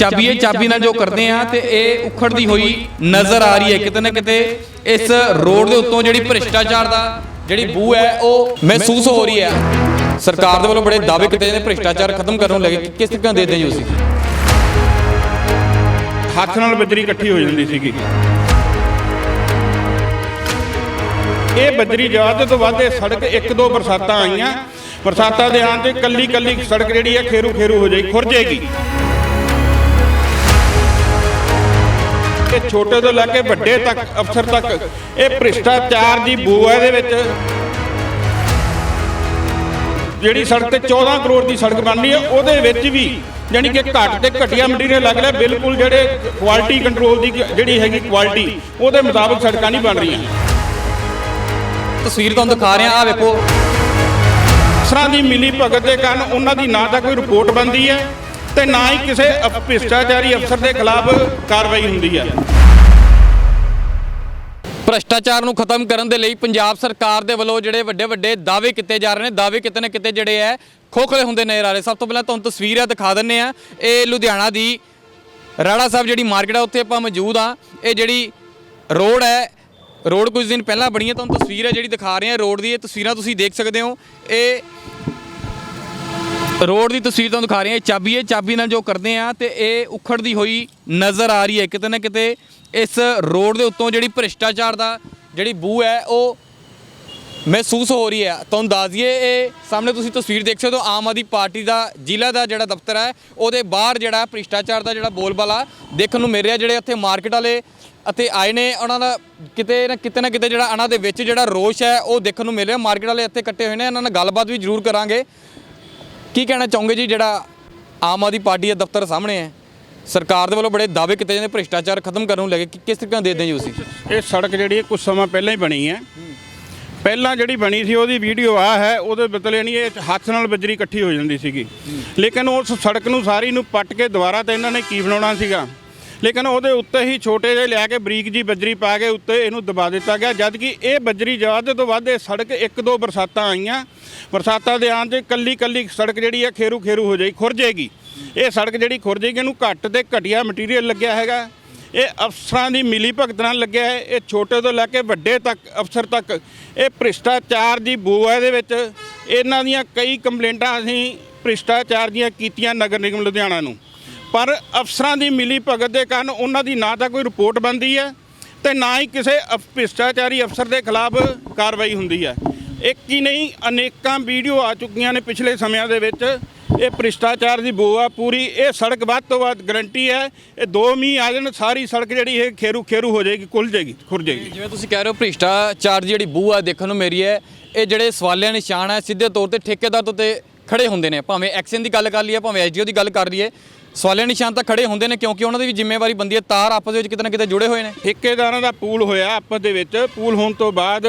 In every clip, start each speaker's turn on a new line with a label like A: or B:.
A: ਚਾਬੀ ਇਹ ਚਾਬੀ ਨਾਲ ਜੋ ਕਰਦੇ ਆ ਤੇ ਇਹ ਉਖੜਦੀ ਹੋਈ ਨਜ਼ਰ ਆ ਰਹੀ ਹੈ ਕਿਤੇ ਨਾ ਕਿਤੇ। ਇਸ ਰੋਡ ਦੇ ਉੱਤੋਂ ਜਿਹੜੀ ਭ੍ਰਿਸ਼ਟਾਚਾਰ ਦਾ ਜਿਹੜੀ ਬੂ ਹੈ, ਉਹ ਮਹਿਸੂਸ ਹੋ ਰਹੀ ਹੈ। ਸਰਕਾਰ ਦੇ ਵੱਲੋਂ ਬੜੇ ਦਾਅਵੇ ਕੀਤੇ ਨੇ, ਭ੍ਰਿਸ਼ਟਾਚਾਰ ਖਤਮ ਕਰਨ ਨੂੰ ਲੈ ਕੇ। ਕਿਸ ਤਰੀਕੇ ਦੇ ਦੇ ਜੀ ਤੁਸੀਂ?
B: ਹੱਥ ਨਾਲ ਬਜਰੀ ਇਕੱਠੀ ਹੋ ਜਾਂਦੀ ਸੀਗੀ। ਇਹ ਬਜਰੀ ਜ਼ਿਆਦਾ ਤੋਂ ਵੱਧ ਇਹ ਸੜਕ ਇੱਕ ਦੋ ਬਰਸਾਤਾਂ ਆਈਆਂ। ਬਰਸਾਤਾਂ ਦੇ ਆਉਣ ਤੇ ਕੱਲੀ ਕੱਲੀ ਸੜਕ ਜਿਹੜੀ ਹੈ ਖੇਰੂ ਖੇਰੂ ਹੋ ਜਾਈ ਖੁਰ ਜਾਏਗੀ। ਇਹ ਛੋਟੇ ਤੋਂ ਲੈ ਕੇ ਵੱਡੇ ਤੱਕ ਅਫਸਰ ਤੱਕ ਇਹ ਭ੍ਰਿਸ਼ਟਾਚਾਰ ਦੀ ਬੂ ਹੈ ਇਹਦੇ ਵਿੱਚ। ਜਿਹੜੀ ਸੜਕ ਤੇ 14 ਕਰੋੜ ਦੀ ਸੜਕ ਬਣਨੀ ਹੈ ਉਹਦੇ ਵਿੱਚ ਵੀ ਯਾਨੀ ਕਿ ਘੱਟ ਤੇ ਘਟੀਆ ਮਟੀਰੀਅਲ ਲੱਗ ਰਿਹਾ ਬਿਲਕੁਲ ਜਿਹੜੇ ਕੁਆਲਿਟੀ ਕੰਟਰੋਲ ਦੀ ਜਿਹੜੀ ਹੈਗੀ ਕੁਆਲਿਟੀ ਉਹਦੇ ਮੁਤਾਬਕ ਸੜਕਾਂ ਨਹੀਂ ਬਣ ਰਹੀਆਂ।
A: ਤਸਵੀਰ ਤੁਹਾਨੂੰ ਦਿਖਾ ਰਿਹਾ ਆ ਵੇਖੋ।
B: ਅਫਸਰਾਂ ਦੀ ਮਿਲੀ ਭਗਤ ਦੇ ਕਾਰਨ ਉਹਨਾਂ ਦੀ ਨਾ ਤਾਂ ਕੋਈ ਰਿਪੋਰਟ ਬਣਦੀ ਹੈ ਤੇ ਨਾ ਹੀ ਕਿਸੇ ਭ੍ਰਿਸ਼ਟਾਚਾਰੀ ਅਫਸਰ ਦੇ ਖਿਲਾਫ ਕਾਰਵਾਈ ਹੁੰਦੀ ਹੈ
A: ਭ੍ਰਸ਼ਟਾਚਾਰ ਨੂੰ ਖਤਮ ਕਰਨ ਦੇ ਲਈ ਪੰਜਾਬ ਸਰਕਾਰ ਦੇ ਵੱਲੋਂ ਜਿਹੜੇ ਵੱਡੇ ਵੱਡੇ ਦਾਅਵੇ ਕੀਤੇ ਜਾ ਰਹੇ ਨੇ, ਦਾਅਵੇ ਕਿਤੇ ਨਾ ਕਿਤੇ ਜਿਹੜੇ ਹੈ ਖੋਖਲੇ ਹੁੰਦੇ ਨਜ਼ਰ ਆ ਰਹੇ। ਸਭ ਤੋਂ ਪਹਿਲਾਂ ਤੁਹਾਨੂੰ ਤਸਵੀਰਾਂ ਦਿਖਾ ਦਿੰਨੇ ਆ। ਇਹ ਲੁਧਿਆਣਾ ਦੀ ਰਾੜਾ ਸਾਹਿਬ ਜਿਹੜੀ ਮਾਰਕੀਟ ਹੈ ਉੱਥੇ ਆਪਾਂ ਮੌਜੂਦ ਆ। ਇਹ ਜਿਹੜੀ ਰੋਡ ਹੈ ਰੋਡ ਕੁਝ ਦਿਨ ਪਹਿਲਾਂ ਬਣੀ ਹੈ ਤੁਹਾਨੂੰ ਤਸਵੀਰ ਹੈ ਜਿਹੜੀ ਦਿਖਾ ਰਹੇ ਆ ਰੋਡ ਦੀ, ਇਹ ਤਸਵੀਰਾਂ ਤੁਸੀਂ ਦੇਖ ਸਕਦੇ ਹੋ। ਇਹ ਰੋਡ ਦੀ ਤਸਵੀਰ ਤੁਹਾਨੂੰ ਦਿਖਾ ਰਹੇ ਹਾਂ। ਇਹ ਚਾਬੀ ਹੈ। ਚਾਬੀ ਨਾਲ ਜੋ ਕਰਦੇ ਆ ਤੇ ਇਹ ਉਖੜਦੀ ਹੋਈ ਨਜ਼ਰ ਆ ਰਹੀ ਹੈ। ਕਿਤੇ ਨਾ ਕਿਤੇ ਇਸ ਰੋਡ ਦੇ ਉੱਤੋਂ ਜਿਹੜੀ ਭ੍ਰਿਸ਼ਟਾਚਾਰ ਦਾ ਜਿਹੜੀ ਬੂ ਹੈ, ਉਹ ਮਹਿਸੂਸ ਹੋ ਰਹੀ ਹੈ। ਤੁਹਾਨੂੰ ਦੱਸ ਦਈਏ, ਇਹ ਸਾਹਮਣੇ ਤੁਸੀਂ ਤਸਵੀਰ ਦੇਖ ਸਕਦੇ ਹੋ, ਆਮ ਆਦਮੀ ਪਾਰਟੀ ਦਾ, ਜ਼ਿਲ੍ਹਾ ਦਾ ਜਿਹੜਾ ਦਫ਼ਤਰ ਹੈ, ਉਹਦੇ ਬਾਹਰ ਜਿਹੜਾ ਭ੍ਰਿਸ਼ਟਾਚਾਰ ਦਾ ਜਿਹੜਾ ਬੋਲਬਾਲਾ ਦੇਖਣ ਨੂੰ ਮਿਲ ਰਿਹਾ। ਜਿਹੜੇ ਇੱਥੇ ਮਾਰਕੀਟ ਵਾਲੇ ਅਤੇ ਆਏ ਨੇ, ਉਹਨਾਂ ਦਾ ਕਿਤੇ ਨਾ ਕਿਤੇ ਨਾ ਕਿਤੇ ਜਿਹੜਾ, ਉਹਨਾਂ ਦੇ ਵਿੱਚ ਜਿਹੜਾ ਰੋਸ਼ ਹੈ, ਉਹ ਦੇਖਣ ਨੂੰ ਮਿਲ ਰਿਹਾ। ਮਾਰਕੀਟ ਵਾਲੇ ਇੱਥੇ ਇਕੱਠੇ ਹੋਏ ਨੇ, ਇਹਨਾਂ ਨਾਲ ਗੱਲਬਾਤ ਵੀ ਜ਼ਰੂਰ ਕਰਾਂਗੇ। ਕੀ ਕਹਿਣਾ ਚਾਹੋਗੇ ਜੀ ਜਿਹੜਾ ਆਮ ਆਦਮੀ ਪਾਰਟੀ ਦਾ ਦਫ਼ਤਰ ਸਾਹਮਣੇ ਹੈ? ਸਰਕਾਰ ਦੇ ਵੱਲੋਂ ਬੜੇ ਦਾਅਵੇ ਕੀਤੇ ਜਾਂਦੇ ਭ੍ਰਿਸ਼ਟਾਚਾਰ ਖਤਮ ਕਰਨ ਨੂੰ ਲੈ ਕੇ। ਕਿ- ਕਿਸ ਤਰੀਕੇ ਨਾਲ ਦੇਖਦੇ ਜੀ ਤੁਸੀਂ?
B: ਇਹ ਸੜਕ ਜਿਹੜੀ ਹੈ ਕੁਝ ਸਮਾਂ ਪਹਿਲਾਂ ਹੀ ਬਣੀ ਹੈ। ਪਹਿਲਾਂ ਜਿਹੜੀ ਬਣੀ ਸੀ ਉਹਦੀ ਵੀਡੀਓ ਆ ਹੈ, ਉਹਦੇ ਬਦਲੇ ਨਹੀਂ, ਇਹ ਹੱਥ ਨਾਲ ਬਜਰੀ ਇਕੱਠੀ ਹੋ ਜਾਂਦੀ ਸੀਗੀ। ਲੇਕਿਨ ਉਸ ਸੜਕ ਨੂੰ ਸਾਰੀ ਨੂੰ ਪੱਟ ਕੇ ਦੁਬਾਰਾ ਤੇ ਇਹਨਾਂ ਨੇ ਕੀ ਬਣਾਉਣਾ ਸੀਗਾ? ਲੇਕਿਨ ਉਹਦੇ ਉੱਤੇ ਹੀ ਛੋਟੇ ਜਿਹੇ ਲਿਆ ਕੇ ਬਰੀਕ ਜੀ ਬੱਜਰੀ ਪਾ ਕੇ ਉੱਤੇ ਇਹਨੂੰ ਦਬਾ ਦਿੱਤਾ ਗਿਆ ਜਦ ਕਿ ਇਹ ਬੱਜਰੀ ਜ਼ਿਆਦਾ ਤੋਂ ਵੱਧ ਇਹ ਸੜਕ ਇੱਕ ਦੋ ਬਰਸਾਤਾਂ ਆਈਆਂ। ਬਰਸਾਤਾਂ ਦੇ ਆਉਣ 'ਚ ਕੱਲੀ ਕੱਲੀ ਸੜਕ ਜਿਹੜੀ ਹੈ ਖੇਰੂ ਖੇਰੂ ਹੋ ਜਾਈ ਖੁਰ ਜਾਏਗੀ ਇਹ ਸੜਕ ਜਿਹੜੀ ਖੁਰ ਜਾਏਗੀ ਇਹਨੂੰ ਘੱਟ ਤੇ ਘਟੀਆ ਮਟੀਰੀਅਲ ਲੱਗਿਆ ਹੈਗਾ। ਇਹ ਅਫਸਰਾਂ ਦੀ ਮਿਲੀ ਭਗਤ ਨਾਲ ਲੱਗਿਆ ਹੈ। ਇਹ ਛੋਟੇ ਤੋਂ ਲੈ ਕੇ ਵੱਡੇ ਤੱਕ, ਅਫਸਰ ਤੱਕ, ਇਹ ਭ੍ਰਿਸ਼ਟਾਚਾਰ ਦੀ ਬੂ ਹੈ ਇਹਦੇ ਵਿੱਚ। ਇਹਨਾਂ ਦੀਆਂ ਕਈ ਕੰਪਲੇਂਟਾਂ ਅਸੀਂ ਭ੍ਰਿਸ਼ਟਾਚਾਰ ਦੀਆਂ ਕੀਤੀਆਂ ਨਗਰ ਨਿਗਮ ਲੁਧਿਆਣਾ ਨੂੰ। ਪਰ ਅਫਸਰਾਂ ਦੀ ਮਿਲੀ ਭਗਤ ਦੇ ਕਾਰਨ ਉਹਨਾਂ ਦੀ ਨਾ ਤਾਂ ਕੋਈ ਰਿਪੋਰਟ ਬਣਦੀ ਹੈ ਤੇ ਨਾ ਹੀ ਕਿਸੇ ਅਫ- ਭ੍ਰਿਸ਼ਟਾਚਾਰੀ ਅਫਸਰ ਦੇ ਖਿਲਾਫ ਕਾਰਵਾਈ ਹੁੰਦੀ ਹੈ। ਇੱਕ ਹੀ ਨਹੀਂ, ਅਨੇਕਾਂ ਵੀਡੀਓ ਆ ਚੁੱਕੀਆਂ ਨੇ ਪਿਛਲੇ ਸਮਿਆਂ ਦੇ ਵਿੱਚ। ਇਹ ਭ੍ਰਿਸ਼ਟਾਚਾਰ ਦੀ ਬੋ ਆ ਪੂਰੀ। ਇਹ ਸੜਕ ਵੱਧ ਤੋਂ ਵੱਧ ਗਰੰਟੀ ਹੈ। ਇਹ ਦੋ ਮੀਂਹ ਆ ਜਾਣ, ਸਾਰੀ ਸੜਕ ਜਿਹੜੀ ਇਹ ਖੇਰੂ ਖੇਰੂ ਹੋ ਜਾਏਗੀ ਕੁੱਲ ਜਾਏਗੀ, ਖੁਰ ਜਾਏਗੀ।
A: ਜਿਵੇਂ ਤੁਸੀਂ ਕਹਿ ਰਹੇ ਹੋ, ਭ੍ਰਿਸ਼ਟਾਚਾਰ ਦੀ ਜਿਹੜੀ ਬੂ ਆ ਦੇਖਣ ਨੂੰ ਮੇਰੀ ਹੈ, ਇਹ ਜਿਹੜੇ ਸਵਾਲਿਆਂ ਨਿਸ਼ਾਨ ਹੈ, ਸਿੱਧੇ ਤੌਰ ਤੇ ਠੇਕੇਦਾਰ ਤੋਂ ਤੇ ਖੜੇ ਹੁੰਦੇ ਨੇ। ਭਾਵੇਂ ਐਕਸ਼ਨ ਦੀ ਗੱਲ ਕਰ ਲਈਏ, ਭਾਵੇਂ ਐਸਡੀਓ ਦੀ ਗੱਲ ਕਰ ਲਈਏ, ਸਵਾਲੇ ਨਿਸ਼ਾਨ ਤਾਂ ਖੜੇ ਹੁੰਦੇ ਨੇ ਕਿਉਂਕਿ ਉਹਨਾਂ ਦੀ ਵੀ ਜ਼ਿੰਮੇਵਾਰੀ ਬੰਦੀ ਹੈ। ਤਾਰ ਆਪਸ ਦੇ ਵਿੱਚ ਕਿਤੇ ਨਾ ਕਿਤੇ ਜੁੜੇ ਹੋਏ ਨੇ।
B: ਠੇਕੇਦਾਰਾਂ ਦਾ ਪੂਲ ਹੋਇਆ ਆਪਸ ਦੇ ਵਿੱਚ। ਪੂਲ ਹੋਣ ਤੋਂ ਬਾਅਦ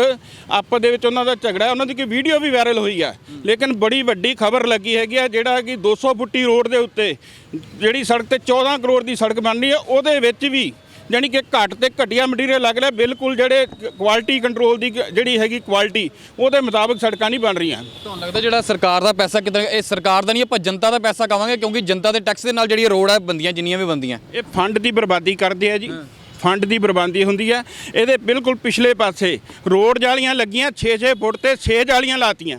B: ਆਪਸ ਦੇ ਵਿੱਚ ਉਹਨਾਂ ਦਾ ਝਗੜਾ ਉਹਨਾਂ ਦੀ ਕੋਈ ਵੀਡੀਓ ਵੀ ਵਾਇਰਲ ਹੋਈ ਆ। ਲੇਕਿਨ ਬੜੀ ਵੱਡੀ ਖਬਰ ਲੱਗੀ ਹੈਗੀ ਆ, ਜਿਹੜਾ ਕਿ 200 ਫੁੱਟੀ ਰੋਡ ਦੇ ਉੱਤੇ, ਜਿਹੜੀ ਸੜਕ ਤੇ 14 ਕਰੋੜ ਦੀ ਸੜਕ ਬਣਨੀ ਹੈ, ਉਹਦੇ ਵਿੱਚ ਵੀ ਯਾਨੀ ਕਿ ਘੱਟ ਤੇ ਘਟੀਆ ਮਟੀਰੀਅਲ ਲੱਗ ਰਿਹਾ ਬਿਲਕੁਲ ਜਿਹੜੇ ਕੁਆਲਿਟੀ ਕੰਟਰੋਲ ਦੀ ਜਿਹੜੀ ਹੈਗੀ ਕੁਆਲਿਟੀ ਉਹਦੇ ਮੁਤਾਬਕ ਸੜਕਾਂ ਨਹੀਂ ਬਣ ਰਹੀਆਂ।
A: ਤੁਹਾਨੂੰ ਲੱਗਦਾ ਜਿਹੜਾ ਸਰਕਾਰ ਦਾ ਪੈਸਾ ਕਿਤੇ ਇਹ ਸਰਕਾਰ ਦਾ ਨਹੀਂ ਆਪਾਂ ਜਨਤਾ ਦਾ ਪੈਸਾ ਕਵਾਂਗੇ ਕਿਉਂਕਿ ਜਨਤਾ ਦੇ ਟੈਕਸ ਦੇ ਨਾਲ ਜਿਹੜੀ ਰੋਡ ਹੈ ਬੰਦੀਆਂ ਜਿੰਨੀਆਂ ਵੀ ਬੰਦੀਆਂ
B: ਇਹ ਫੰਡ ਦੀ ਬਰਬਾਦੀ ਕਰਦੇ ਆ ਜੀ। ਫੰਡ ਦੀ ਬਰਬਾਦੀ ਹੁੰਦੀ ਹੈ ਇਹਦੇ ਬਿਲਕੁਲ ਪਿਛਲੇ ਪਾਸੇ ਰੋਡ ਜਾਲੀਆਂ ਲੱਗੀਆਂ 6-6 ਫੁੱਟ ਤੇ 6 ਜਾਲੀਆਂ ਲਾਤੀਆਂ।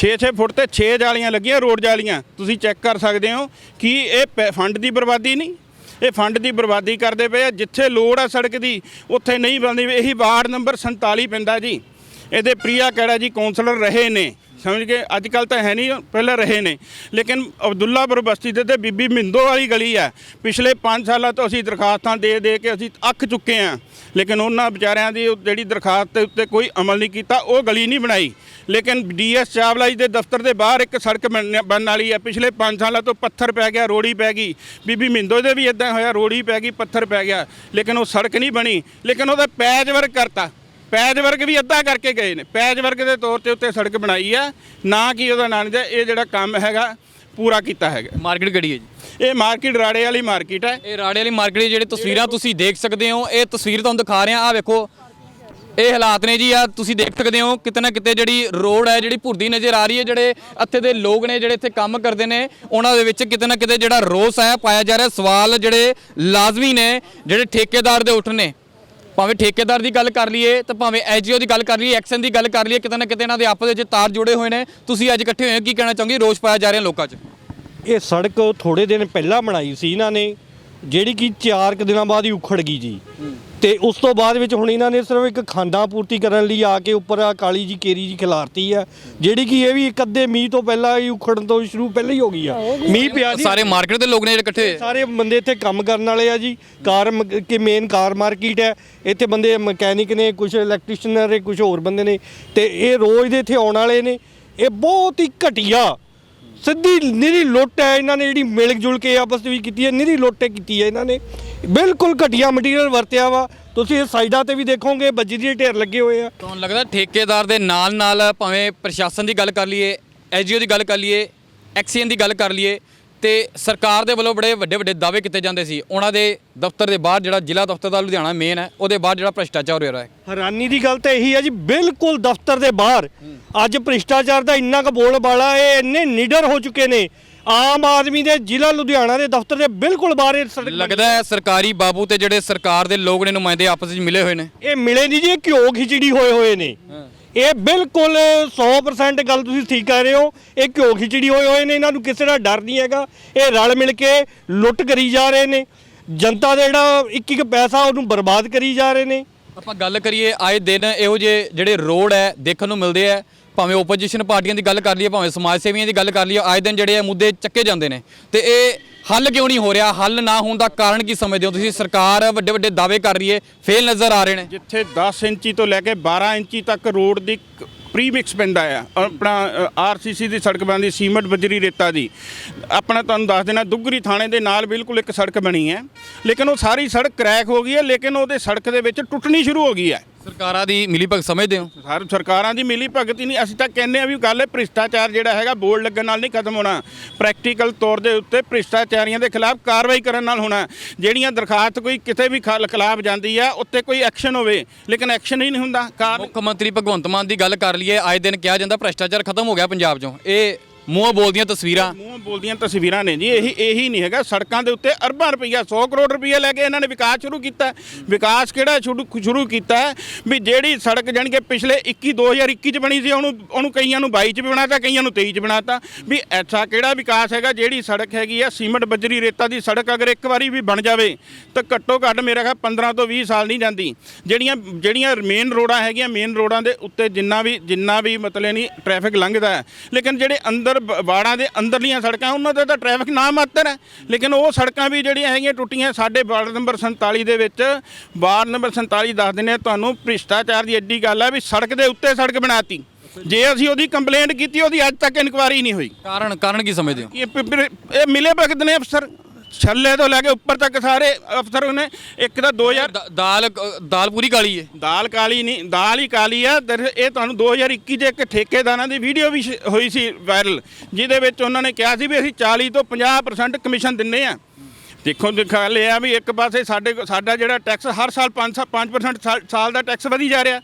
B: 6-6 ਫੁੱਟ ਤੇ 6 ਜਾਲੀਆਂ ਲੱਗੀਆਂ ਰੋਡ ਜਾਲੀਆਂ। ਤੁਸੀਂ ਚੈੱਕ ਕਰ ਸਕਦੇ ਹੋ ਕਿ ਇਹ ਫੰਡ ਦੀ ਬਰਬਾਦੀ ਨਹੀਂ ਇਹ ਫੰਡ ਦੀ ਬਰਬਾਦੀ ਕਰਦੇ ਪਏ ਆ। ਜਿੱਥੇ ਲੋੜ ਆ ਸੜਕ ਦੀ, ਉੱਥੇ ਨਹੀਂ ਬਣਦੀ। ਇਹੀ ਵਾਰਡ ਨੰਬਰ 47 ਪੈਂਦਾ ਜੀ। ਇਹਦੇ ਪ੍ਰਿਆ ਕੈੜਾ ਜੀ ਕਾਉਂਸਲਰ ਰਹੇ ਨੇ। ਸਮਝ ਗਏ? ਅੱਜ ਕੱਲ ਤਾਂ ਹੈ ਨਹੀਂ, ਪਹਿਲਾਂ ਰਹੇ ਨੇ। ਲੇਕਿਨ ਅਬਦੁੱਲਾਪੁਰ ਬਸਤੀ ਦੇ ਤੇ ਬੀਬੀ ਮਿੰਦੋ ਵਾਲੀ ਗਲੀ ਹੈ। ਪਿਛਲੇ 5 ਸਾਲਾਂ ਤੋਂ ਅਸੀਂ ਦਰਖਾਸਤਾਂ ਦੇ ਦੇ ਕੇ ਅਸੀਂ ਅੱਖ ਚੁੱਕੇ ਆ ਲੇਕਿਨ ਉਹਨਾਂ ਵਿਚਾਰਿਆਂ ਦੀ ਜਿਹੜੀ ਦਰਖਾਸਤ ਦੇ ਉੱਤੇ ਕੋਈ ਅਮਲ ਨਹੀਂ ਕੀਤਾ, ਉਹ ਗਲੀ ਨਹੀਂ ਬਣਾਈ। ਲੇਕਿਨ ਡੀਐਸ ਚਾਵਲਾ ਜੀ ਦੇ ਦਫ਼ਤਰ ਦੇ ਬਾਹਰ ਇੱਕ ਸੜਕ ਬਣਨ ਬਣਨ ਵਾਲੀ ਹੈ। ਪਿਛਲੇ 5 ਸਾਲਾਂ ਤੋਂ ਪੱਥਰ ਪੈ ਗਿਆ, ਰੋੜੀ ਪੈ ਗਈ। ਬੀਬੀ ਮਿੰਦੋ ਦੇ ਵੀ ਇਦਾਂ ਹੋਇਆ, ਰੋੜੀ ਪੈ ਗਈ, ਪੱਥਰ ਪੈ ਗਿਆ। ਲੇਕਿਨ ਉਹ ਸੜਕ ਨਹੀਂ ਬਣੀ। ਲੇਕਿਨ ਉਹਦਾ ਪੈਚ ਵਰਕ ਕਰਤਾ। ਪੈਚ ਵਰਕ ਵੀ ਅੱਧਾ ਕਰਕੇ ਗਏ ਨੇ। ਪੈਚ ਵਰਕ ਦੇ ਤੌਰ ਤੇ ਉੱਤੇ ਸੜਕ ਬਣਾਈ ਆ। ਨਾ ਕਿ ਉਹਦਾ ਨਾਂ ਦਾ ਇਹ ਜਿਹੜਾ ਕੰਮ ਹੈਗਾ ਪੂਰਾ ਕੀਤਾ ਹੈਗਾ।
A: ਮਾਰਕੀਟ ਕਿਹੜੀ ਹੈ ਜੀ?
B: ਇਹ ਮਾਰਕੀਟ ਰਾੜੇ ਵਾਲੀ ਮਾਰਕੀਟ ਹੈ
A: ਇਹ ਰਾੜੇ ਵਾਲੀ ਮਾਰਕੀਟ ਜਿਹੜੀ ਤਸਵੀਰਾਂ ਤੁਸੀਂ ਦੇਖ ਸਕਦੇ ਹੋ ਇਹ ਤਸਵੀਰ ਤੁਹਾਨੂੰ ਦਿਖਾ ਰਿਹਾ ਆ ਵੇਖੋ ਇਹ ਹਾਲਾਤ ਨੇ ਜੀ ਆ ਤੁਸੀਂ ਦੇਖ ਸਕਦੇ ਹੋ ਕਿਤੇ ਨਾ ਕਿਤੇ ਜਿਹੜੀ ਰੋਡ ਹੈ ਜਿਹੜੀ ਭੁਰਦੀ ਨਜ਼ਰ ਆ ਰਹੀ ਹੈ ਜਿਹੜੇ ਇੱਥੇ ਦੇ ਲੋਕ ਨੇ ਜਿਹੜੇ ਇੱਥੇ ਕੰਮ ਕਰਦੇ ਨੇ ਉਹਨਾਂ ਦੇ ਵਿੱਚ ਕਿਤੇ ਨਾ ਕਿਤੇ ਜਿਹੜਾ ਰੋਸ ਹੈ ਪਾਇਆ ਜਾ ਰਿਹਾ। ਸਵਾਲ ਜਿਹੜੇ ਲਾਜ਼ਮੀ ਨੇ ਜਿਹੜੇ ਠੇਕੇਦਾਰ ਦੇ ਉੱਠ ਨੇ। ਭਾਵੇਂ ਠੇਕੇਦਾਰ ਦੀ ਗੱਲ ਕਰ ਲਈਏ ਤਾਂ ਭਾਵੇਂ ਐਜੀਓ ਦੀ ਗੱਲ ਕਰ ਲਈਏ, ਐਕਸ਼ਨ ਦੀ ਗੱਲ ਕਰ ਲਈਏ, ਕਿਤੇ ਨਾ ਕਿਤੇ ਇਹਨਾਂ ਦੇ ਆਪਸ ਵਿੱਚ ਤਾਰ ਜੁੜੇ ਹੋਏ ਨੇ। ਤੁਸੀਂ ਅੱਜ ਇਕੱਠੇ ਹੋਏ ਹੋ, ਕੀ ਕਹਿਣਾ ਚਾਹੋਗੇ? ਰੋਸ ਪਾਇਆ ਜਾ ਰਿਹਾ ਲੋਕਾਂ 'ਚ।
C: ਇਹ ਸੜਕ ਥੋੜੇ ਦਿਨ ਪਹਿਲਾਂ ਬਣਾਈ ਸੀ ਇਹਨਾਂ ਨੇ। ਜਿਹੜੀ ਕਿ 4 ਕੁ ਦਿਨਾਂ ਬਾਅਦ ਹੀ ਉਖੜ ਗਈ ਜੀ। ਤੇ ਉਸ ਤੋਂ ਬਾਅਦ ਵਿੱਚ ਹੁਣ ਇਹਨਾਂ ਨੇ ਸਿਰਫ ਇੱਕ ਖਾਂਦਾ ਪੂਰਤੀ ਕਰਨ ਲਈ ਆ ਕੇ ਉੱਪਰ ਆ ਕਾਲੀ ਜੀ ਕੇਰੀ ਜੀ ਖਿਲਾਰਤੀ ਆ ਜਿਹੜੀ ਕਿ ਇਹ ਵੀ ਇੱਕ ਅੱਧੇ ਮੀਂਹ ਤੋਂ ਪਹਿਲਾਂ ਹੀ ਉਖੜਨ ਤੋਂ ਸ਼ੁਰੂ ਪਹਿਲਾਂ ਹੀ ਹੋ ਗਈ ਆ। ਮੀਂਹ ਪਿਆ ਜੀ।
A: ਸਾਰੇ ਮਾਰਕੀਟ ਦੇ ਲੋਕ ਨੇ ਜਿਹੜੇ ਇਕੱਠੇ। ਹੋਏ
C: ਸਾਰੇ ਬੰਦੇ ਇੱਥੇ ਕੰਮ ਕਰਨ ਵਾਲੇ ਆ ਜੀ। ਕਾਰ ਮ- ਕਿ ਮੇਨ ਕਾਰ ਮਾਰਕੀਟ ਹੈ। ਇੱਥੇ ਬੰਦੇ ਮਕੈਨਿਕ ਨੇ ਕੁਝ ਇਲੈਕਟ੍ਰੀਸ਼ੀਅਨ ਨੇ ਕੁਝ ਹੋਰ ਬੰਦੇ ਨੇ। ਤੇ ਇਹ ਰੋਜ਼ ਦੇ ਇੱਥੇ ਆਉਣ ਵਾਲੇ ਨੇ। ਇਹ ਬਹੁਤ ਹੀ ਘਟੀਆ ਸਿੱਧੀ ਨਿਰੀ ਲੁੱਟ ਹੈ ਇਹਨਾਂ ਨੇ ਜਿਹੜੀ ਮਿਲ ਜੁਲ ਕੇ ਆਪਸ ਵਿੱਚ ਕੀਤੀ ਹੈ, ਨਿਰੀ ਲੁੱਟ ਕੀਤੀ ਹੈ ਇਹਨਾਂ ਨੇ। ਬਿਲਕੁਲ ਘਟੀਆ ਮਟੀਰੀਅਲ ਵਰਤਿਆ ਵਾ। ਤੁਸੀਂ ਇਹ ਸਾਈਡਾਂ ਤੇ ਵੀ ਦੇਖੋਗੇ, ਬੱਜੀ ਦੇ ਢੇਰ ਲੱਗੇ ਹੋਏ ਆ।
A: ਤੁਹਾਨੂੰ ਲੱਗਦਾ ਠੇਕੇਦਾਰ ਦੇ ਨਾਲ ਨਾਲ ਭਾਵੇਂ ਪ੍ਰਸ਼ਾਸਨ ਦੀ ਗੱਲ ਕਰ ਲਈਏ ਐਜੀਓ ਦੀ ਗੱਲ ਕਰ ਲਈਏ ਐਕਸੀਅਨ ਦੀ ਗੱਲ ਕਰ ਲਈਏ ਤੇ ਸਰਕਾਰ ਦੇ ਵੱਲੋਂ ਬੜੇ ਵੱਡੇ ਵੱਡੇ ਦਾਅਵੇ ਕੀਤੇ ਜਾਂਦੇ ਸੀ। ਉਹਨਾਂ ਦੇ ਦਫ਼ਤਰ ਦੇ ਬਾਹਰ ਜਿਹੜਾ ਜ਼ਿਲ੍ਹਾ ਦਫ਼ਤਰ ਦਾ ਲੁਧਿਆਣਾ ਮੇਨ ਹੈ ਉਹਦੇ ਬਾਹਰ ਜਿਹੜਾ ਭ੍ਰਿਸ਼ਟਾਚਾਰ ਹੋ ਰਿਹਾ ਹੈ।
C: ਹੈਰਾਨੀ ਦੀ ਗੱਲ ਤਾਂ ਇਹੀ ਹੈ ਜੀ ਬਿਲਕੁਲ ਦਫ਼ਤਰ ਦੇ ਬਾਹਰ। ਅੱਜ ਭ੍ਰਿਸ਼ਟਾਚਾਰ ਦਾ ਇੰਨਾ ਕੁ ਬੋਲ ਬਾਲਾ ਇਹ ਇੰਨੇ ਨਿਡਰ ਹੋ ਚੁੱਕੇ ਨੇ। ਆਮ ਆਦਮੀ ਦੇ ਜ਼ਿਲ੍ਹਾ ਲੁਧਿਆਣਾ ਦੇ ਦਫ਼ਤਰ ਦੇ ਬਿਲਕੁਲ ਬਾਹਰ ਇਹ ਸੜਕ ਬਣੀ।
A: ਲੱਗਦਾ ਹੈ ਸਰਕਾਰੀ ਬਾਬੂ ਤੇ ਜਿਹੜੇ ਸਰਕਾਰ ਦੇ ਲੋਕ ਨੇ ਨੁਮਾਇੰਦੇ ਆਪਸ ਵਿੱਚ ਮਿਲੇ ਹੋਏ ਨੇ।
C: ਇਹ ਮਿਲੇ ਨਹੀਂ ਜੀ ਇਹ ਘਿਓ ਖਿਚੜੀ ਹੋਏ ਹੋਏ ਨੇ। ਇਹ ਬਿਲਕੁਲ 100% ਗੱਲ ਤੁਸੀਂ ਠੀਕ ਕਰ ਰਹੇ ਹੋ। ਇਹ ਘਿਓ ਖਿਚੜੀ ਹੋਏ ਹੋਏ ਨੇ, ਇਹਨਾਂ ਨੂੰ ਕਿਸੇ ਦਾ ਡਰ ਨਹੀਂ ਹੈਗਾ। ਇਹ ਰਲ ਮਿਲ ਕੇ ਲੁੱਟ ਕਰੀ ਜਾ ਰਹੇ ਨੇ। ਜਨਤਾ ਦਾ ਜਿਹੜਾ ਇੱਕ ਇੱਕ ਪੈਸਾ ਉਹਨੂੰ ਬਰਬਾਦ ਕਰੀ ਜਾ ਰਹੇ ਨੇ।
A: ਆਪਾਂ ਗੱਲ ਕਰੀਏ, ਆਏ ਦਿਨ ਇਹੋ ਜਿਹੇ ਜਿਹੜੇ ਰੋਡ ਹੈ, ਦੇਖਣ ਨੂੰ ਮਿਲਦੇ ਆ। ਭਾਵੇਂ ਓਪੋਜੀਸ਼ਨ ਪਾਰਟੀਆਂ ਦੀ ਗੱਲ ਕਰ ਲਈਏ, ਭਾਵੇਂ ਸਮਾਜ ਸੇਵੀਆਂ ਦੀ ਗੱਲ ਕਰ ਲਈਏ, ਆਏ ਦਿਨ ਜਿਹੜੇ ਇਹ ਮੁੱਦੇ ਚੱਕੇ ਜਾਂਦੇ ਨੇ। ਤੇ ਇਹ ਹੱਲ ਕਿਉਂ ਨਹੀਂ ਹੋ ਰਿਹਾ? ਹੱਲ ਨਾ ਹੋਣ ਦਾ ਕਾਰਨ ਕੀ ਸਮਝਦੇ ਹੋ ਤੁਸੀਂ? ਸਰਕਾਰ ਵੱਡੇ ਵੱਡੇ ਦਾਅਵੇ ਕਰ ਰਹੀ ਹੈ, ਫੇਲ ਨਜ਼ਰ ਆ ਰਹੇ ਨੇ।
B: ਜਿੱਥੇ 10 ਇੰਚੀ ਤੋਂ ਲੈ ਕੇ 12 ਇੰਚੀ ਤੱਕ ਰੋਡ ਦੀ ਪ੍ਰੀਮਿਕਸ ਪੈਂਦਾ ਆ ਆਪਣਾ ਆਰਸੀਸੀ ਦੀ ਸੜਕ ਬਣਦੀ, ਸੀਮੈਂਟ, ਬਜਰੀ, ਰੇਤਾ ਦੀ। ਆਪਣਾ ਤੁਹਾਨੂੰ ਦੱਸ ਦੇਣਾ, ਦੁੱਗਰੀ ਥਾਣੇ ਦੇ ਨਾਲ ਬਿਲਕੁਲ ਇੱਕ ਸੜਕ ਬਣੀ ਹੈ। ਲੇਕਿਨ ਉਹ ਸਾਰੀ ਸੜਕ ਕਰੈਕ ਹੋ ਗਈ ਹੈ, ਲੇਕਿਨ ਉਹਦੇ ਸੜਕ ਦੇ ਵਿੱਚ ਟੁੱਟਣੀ ਸ਼ੁਰੂ ਹੋ ਗਈ ਹੈ।
A: ਸਰਕਾਰਾਂ ਦੀ ਮਿਲੀ ਭਗਤ ਸਮਝਦੇ ਹੋ?
B: ਸਰ ਸਰਕਾਰਾਂ ਦੀ ਮਿਲੀ ਭਗਤ ਹੀ ਨਹੀਂ। ਅਸੀਂ ਤਾਂ ਕਹਿੰਦੇ ਆ ਵੀ ਗੱਲ ਹੈ ਭ੍ਰਿਸ਼ਟਾਚਾਰ ਜਿਹੜਾ ਹੈਗਾ ਬੋਰਡ ਲੱਗਣ ਨਾਲ ਨਹੀਂ ਖਤਮ ਹੋਣਾ। ਪ੍ਰੈਕਟੀਕਲ ਤੌਰ ਦੇ ਉੱਤੇ ਭ੍ਰਿਸ਼ਟਾਚਾਰੀਆਂ ਦੇ ਖਿਲਾਫ ਕਾਰਵਾਈ ਕਰਨ ਨਾਲ ਹੋਣਾ। ਜਿਹੜੀਆਂ ਦਰਖਾਸਤ ਕੋਈ ਕਿਤੇ ਵੀ ਖਲ- ਖਿਲਾਫ ਜਾਂਦੀ ਆ ਉੱਤੇ ਕੋਈ ਐਕਸ਼ਨ ਹੋਵੇ ਲੇਕਿਨ ਐਕਸ਼ਨ ਹੀ ਨਹੀਂ ਹੁੰਦਾ। ਕਾਰਨ
A: ਮੁੱਖ ਮੰਤਰੀ ਭਗਵੰਤ ਮਾਨ ਦੀ ਗੱਲ ਕਰ ਲਈਏ ਆਏ ਦਿਨ ਕਿਹਾ ਜਾਂਦਾ ਭ੍ਰਿਸ਼ਟਾਚਾਰ ਖਤਮ ਹੋ ਗਿਆ ਪੰਜਾਬ 'ਚੋਂ। ਇਹ ਮੂੰਹੋਂ ਬੋਲਦੀਆਂ ਤਸਵੀਰਾਂ।
B: ਮੂੰਹ ਬੋਲਦੀਆਂ ਤਸਵੀਰਾਂ ਨੇ ਜੀ, ਇਹੀ ਇਹੀ ਨਹੀਂ ਹੈਗਾ। ਸੜਕਾਂ ਦੇ ਉੱਤੇ ਅਰਬਾਂ ਰੁਪਈਆ 100 ਕਰੋੜ ਰੁਪਈਆ ਲੈ ਕੇ ਇਹਨਾਂ ਨੇ ਵਿਕਾਸ ਸ਼ੁਰੂ ਕੀਤਾ ਵਿਕਾਸ ਕਿਹੜਾ ਸ਼ੁਰੂ ਸ਼ੁਰੂ ਕੀਤਾ ਹੈ? ਵੀ ਜਿਹੜੀ ਸੜਕ ਜਾਣੀ ਕਿ ਪਿਛਲੇ 21 2021 ਚ ਬਣੀ ਸੀ, ਉਹਨੂੰ ਉਹਨੂੰ ਕਈਆਂ ਨੂੰ 22 ਚ ਵੀ ਬਣਾਤਾ, ਕਈਆਂ ਨੂੰ 23 ਚ ਬਣਾਤਾ। ਵੀ ਐਸਾ ਕਿਹੜਾ ਵਿਕਾਸ ਹੈਗਾ, ਜਿਹੜੀ ਸੜਕ ਹੈਗੀ ਆ, ਸੀਮੈਂਟ ਬੱਜਰੀ ਰੇਤਾ ਦੀ ਸੜਕ ਅਗਰ ਇੱਕ ਵਾਰੀ ਵੀ ਬਣ ਜਾਵੇ, ਤਾਂ ਘੱਟੋ ਘੱਟ ਮੇਰਾ ਖਿਆਲ 15 ਤੋਂ 20 ਸਾਲ ਨਹੀਂ ਜਾਂਦੀ। ਜਿਹੜੀਆਂ ਜਿਹੜੀਆਂ ਮੇਨ ਰੋਡਾਂ ਹੈਗੀਆਂ ਮੇਨ ਰੋਡਾਂ ਦੇ ਉੱਤੇ ਜਿੰਨਾ ਵੀ ਜਿੰਨਾ ਵੀ ਮਤਲਬ ਨਹੀਂ ਟ੍ਰੈਫਿਕ ਲੰਘਦਾ ਹੈ। ਲੇਕਿਨ ਜਿਹੜੇ ਅੰਦਰ ਬ- ਬਾੜਾਂ ਦੇ ਅੰਦਰਲੀਆਂ ਸੜਕਾਂ ਉਹਨਾਂ ਤੇ ਤਾਂ ਟ੍ਰੈਫਿਕ ਨਾ ਮਾਤਰ ਹੈ। ਲੇਕਿਨ ਉਹ ਸੜਕਾਂ ਵੀ ਜਿਹੜੀਆਂ ਹੈਗੀਆਂ ਟੁੱਟੀਆਂ ਸਾਡੇ ਵਾਰਡ ਨੰਬਰ 47 ਦੇ ਵਿੱਚ। ਵਾਰਡ ਨੰਬਰ 47 ਦੱਸ ਦਿੰਦੇ ਹਾਂ ਤੁਹਾਨੂੰ ਭ੍ਰਿਸ਼ਟਾਚਾਰ ਦੀ ਐਡੀ ਗੱਲ ਹੈ ਵੀ ਸੜਕ ਦੇ ਉੱਤੇ ਸੜਕ ਬਣਾਤੀ। ਜੇ ਅਸੀਂ ਉਹਦੀ ਕੰਪਲੇਂਟ ਕੀਤੀ ਉਹਦੀ ਅੱਜ ਤੱਕ ਇਨਕੁਆਰੀ ਨਹੀਂ ਹੋਈ।
A: ਕਾਰਨ ਕਾਰਨ ਕੀ ਸਮਝਦੇ ਹੋ?
B: ਇਹ ਮਿਲੇ ਭਗਤ ਨੇ ਅਫਸਰ। ਛੱਲੇ ਤੋਂ ਲੈ ਕੇ ਉੱਪਰ ਤੱਕ ਸਾਰੇ ਅਫਸਰ ਨੇ ਇੱਕ ਤਾਂ 2000
A: ਦਾ- ਦਾਲ ਦਾਲ ਪੂਰੀ ਕਾਲੀ ਹੈ
B: ਦਾਲ ਕਾਲੀ ਨਹੀਂ ਦਾਲ ਹੀ ਕਾਲੀ ਆ ਦਰ- ਇਹ ਤੁਹਾਨੂੰ 2021 ਚ ਇੱਕ ਠੇਕੇਦਾਰਾਂ ਦੀ ਵੀਡੀਓ ਵੀ ਸ਼- ਹੋਈ ਸੀ ਵਾਇਰਲ ਜਿਹਦੇ ਵਿੱਚ ਉਹਨਾਂ ਨੇ ਕਿਹਾ ਸੀ ਵੀ ਅਸੀਂ 40 ਤੋਂ 50% ਕਮਿਸ਼ਨ ਦਿੰਨੇ ਆ। ਦੇਖੋ ਦਿਖਾ ਲਿਆ ਵੀ ਇੱਕ ਪਾਸੇ ਸਾਡੇ ਸਾਡਾ ਜਿਹੜਾ ਟੈਕਸ ਹਰ ਸਾਲ 5 5% ਸਾਲ ਦਾ ਟੈਕਸ ਵਧੀ ਜਾ ਰਿਹਾ।